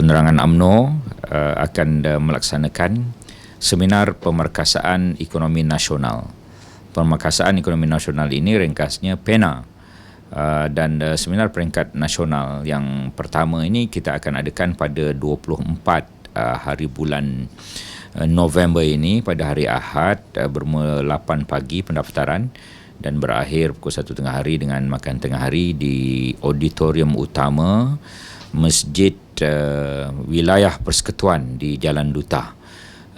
penerangan AMNO uh, akan uh, melaksanakan seminar pemerkasaan ekonomi nasional. Pemerkasaan ekonomi nasional ini ringkasnya PENA. Uh, dan uh, seminar peringkat nasional yang pertama ini kita akan adakan pada 24 uh, hari bulan uh, November ini pada hari Ahad uh, bermula 8 pagi pendaftaran dan berakhir pukul 1 tengah hari dengan makan tengah hari di auditorium utama Masjid uh, Wilayah Persekutuan di Jalan Duta.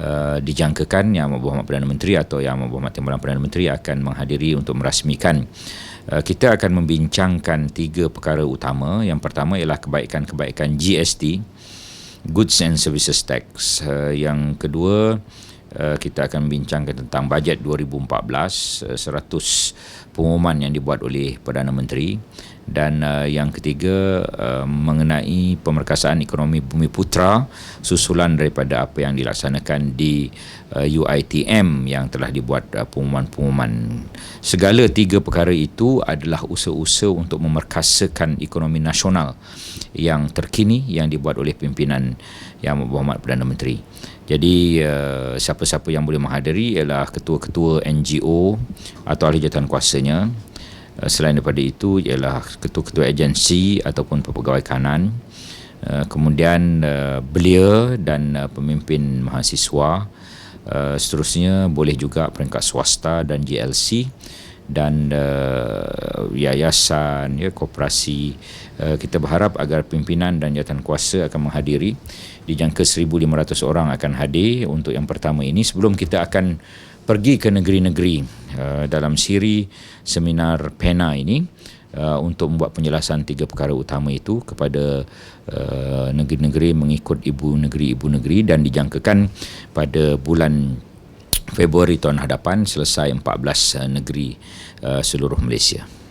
Uh, dijangkakan Yang Berhormat Perdana Menteri atau Yang Berhormat Timbalan Perdana Menteri akan menghadiri untuk merasmikan uh, kita akan membincangkan tiga perkara utama. Yang pertama ialah kebaikan-kebaikan GST, Goods and Services Tax. Uh, yang kedua uh, kita akan membincangkan tentang bajet 2014, uh, 100 pengumuman yang dibuat oleh Perdana Menteri. Dan uh, yang ketiga uh, mengenai pemerkasaan ekonomi Bumi Putra susulan daripada apa yang dilaksanakan di uh, UITM yang telah dibuat uh, pengumuman-pengumuman segala tiga perkara itu adalah usaha-usaha untuk memerkasakan ekonomi nasional yang terkini yang dibuat oleh pimpinan yang berhormat Perdana Menteri. Jadi uh, siapa-siapa yang boleh menghadiri ialah ketua-ketua NGO atau ahli jawatan kuasanya. Eh, selain daripada itu ialah ketua-ketua agensi ataupun pegawai kanan. Eh, kemudian eh, belia dan pemimpin mahasiswa seterusnya boleh juga peringkat swasta dan GLC dan yayasan ya koperasi. Kita berharap agar pimpinan dan jawatan kuasa akan menghadiri. Dijangka 1500 orang akan hadir untuk yang pertama ini sebelum kita akan pergi ke negeri-negeri uh, dalam siri seminar PENA ini uh, untuk membuat penjelasan tiga perkara utama itu kepada uh, negeri-negeri mengikut ibu negeri-ibu negeri dan dijangkakan pada bulan Februari tahun hadapan selesai 14 uh, negeri uh, seluruh Malaysia.